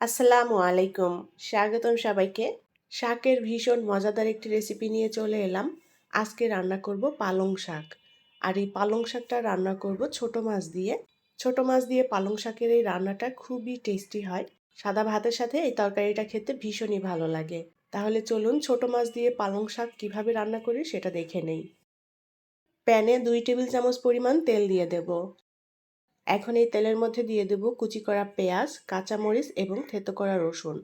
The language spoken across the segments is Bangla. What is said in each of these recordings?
আসসালামু আলাইকুম। স্বাগতম সবাইকে। শাকের ভীষণ মজাদার একটি রেসিপি নিয়ে চলে এলাম। আজকে রান্না করব পালং শাক। আর এই পালং শাকটা রান্না করব ছোট মাছ দিয়ে। ছোট মাছ দিয়ে পালং শাকের এই রান্নাটা খুবই টেস্টি হয়। সাদা ভাতের সাথে এই তরকারিটা খেতে ভীষণই ভালো লাগে। তাহলে চলুন ছোট মাছ দিয়ে পালং শাক কীভাবে রান্না করি সেটা দেখে নেই। প্যানে দুই টেবিল চামচ পরিমাণ তেল দিয়ে দেব। এখন এই তেলের মধ্যে দিয়ে দেব কুচি করা পেঁয়াজ, কাঁচামরিচ এবং থেতো করা রসুন।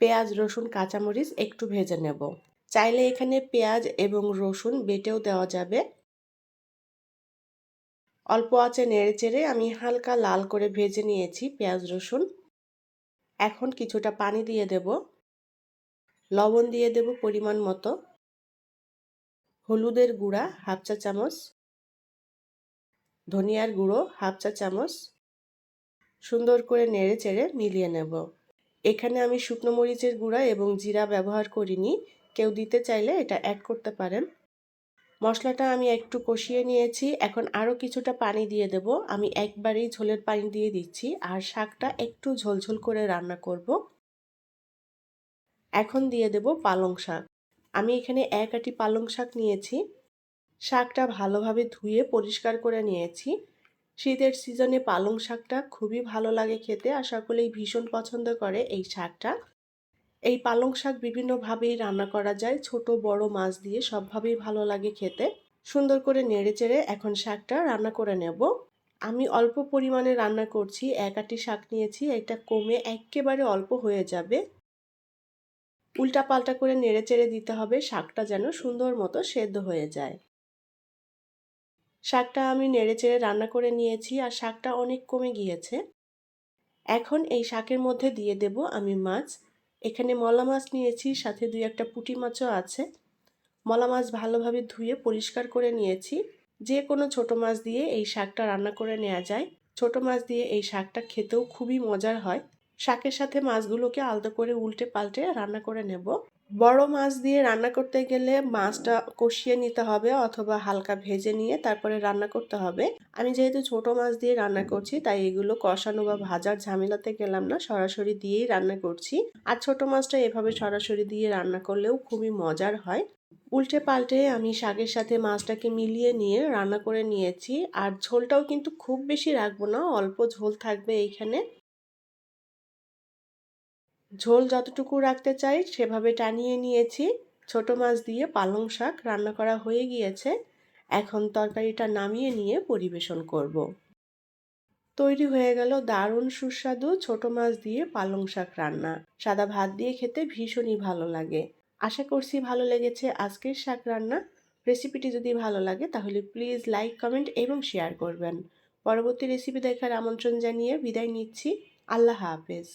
পেঁয়াজ, রসুন, কাঁচামরিচ একটু ভেজে নেব। চাইলে এখানে পেঁয়াজ এবং রসুন বেটেও দেওয়া যাবে। অল্প আঁচে নেড়ে চেড়ে আমি হালকা লাল করে ভেজে নিয়েছি পেঁয়াজ, রসুন। এখন কিছুটা পানি দিয়ে দেব। লবণ দিয়ে দেব পরিমাণ মতো। হলুদের গুঁড়া, হাফ চা চামচ ধনিয়ার গুঁড়ো, হাফ চা চামচ। সুন্দর করে নেড়ে চেড়ে মিলিয়ে নেব। এখানে আমি শুকনো মরিচের গুঁড়া এবং জিরা ব্যবহার করিনি। কেউ দিতে চাইলে এটা অ্যাড করতে পারেন। মশলাটা আমি একটু কষিয়ে নিয়েছি। এখন আরও কিছুটা পানি দিয়ে দেব। আমি একবারেই ঝোলের পানি দিয়ে দিচ্ছি আর শাকটা একটু ঝোলঝোল করে রান্না করব। এখন দিয়ে দেব পালং শাক। আমি এখানে এক আটি পালং শাক নিয়েছি। শাকটা ভালোভাবে ধুয়ে পরিষ্কার করে নিয়েছি। শীতের সিজনে পালং শাকটা খুবই ভালো লাগে খেতে আর সকলেই ভীষণ পছন্দ করে এই শাকটা। এই পালং শাক বিভিন্নভাবেই রান্না করা যায়, ছোট, বড়, মাছ দিয়ে সবভাবেই ভালো লাগে খেতে। সুন্দর করে নেড়ে চেড়ে এখন শাকটা রান্না করে নেব। আমি অল্প পরিমাণে রান্না করছি, এক আটি শাক নিয়েছি, এটা কমে একেবারে অল্প হয়ে যাবে। উল্টা পাল্টা করে নেড়ে চেড়ে দিতে হবে, শাকটা যেন সুন্দর মতো সেদ্ধ হয়ে যায়। শাকটা আমি নেড়ে চেড়ে রান্না করে নিয়েছি আর শাকটা অনেক কমে গিয়েছে। এখন এই শাকের মধ্যে দিয়ে দেব আমি মাছ। এখানে মলা মাছ নিয়েছি, সাথে দুই একটা পুঁটি মাছও আছে। মলা মাছ ভালোভাবে ধুয়ে পরিষ্কার করে নিয়েছি। যে কোনো ছোট মাছ দিয়ে এই শাকটা রান্না করে নেওয়া যায়। ছোট মাছ দিয়ে এই শাকটা খেতেও খুবই মজার হয়। শাকের সাথে মাছগুলোকে আলাদা করে উল্টে পাল্টে রান্না করে নেব। বড় মাছ দিয়ে রান্না করতে গেলে মাছটা কষিয়ে নিতে হবে অথবা হালকা ভেজে নিয়ে তারপরে রান্না করতে হবে। আমি যেহেতু ছোট মাছ দিয়ে রান্না করছি, তাই এগুলো কষানো বা ভাজার ঝামেলাতে গেলাম না, সরাসরি দিয়েই রান্না করছি। আর ছোট মাছটা এভাবে সরাসরি দিয়ে রান্না করলেও খুবই মজার হয়। উল্টে পাল্টে আমি শাকের সাথে মাছটাকে মিলিয়ে নিয়ে রান্না করে নিয়েছি। আর ঝোলটাও কিন্তু খুব বেশি রাখব না, অল্প ঝোল থাকবে এইখানে। ঝোল যতটুকু রাখতে চাই সেভাবে টানিয়ে নিয়েছি। ছোট মাছ দিয়ে পালং শাক রান্না করা হয়ে গিয়েছে। এখন তরকারিটা নামিয়ে নিয়ে পরিবেশন করব। তৈরি হয়ে গেল দারুণ সুস্বাদু ছোট মাছ দিয়ে পালং শাক রান্না। সাদা ভাত দিয়ে খেতে ভীষণই ভালো লাগে। আশা করছি ভালো লেগেছে আজকের শাক রান্না। রেসিপিটি যদি ভালো লাগে তাহলে প্লিজ লাইক, কমেন্ট এবং শেয়ার করবেন। পরবর্তী রেসিপি দেখার আমন্ত্রণ জানিয়ে বিদায় নিচ্ছি। আল্লাহ হাফেজ।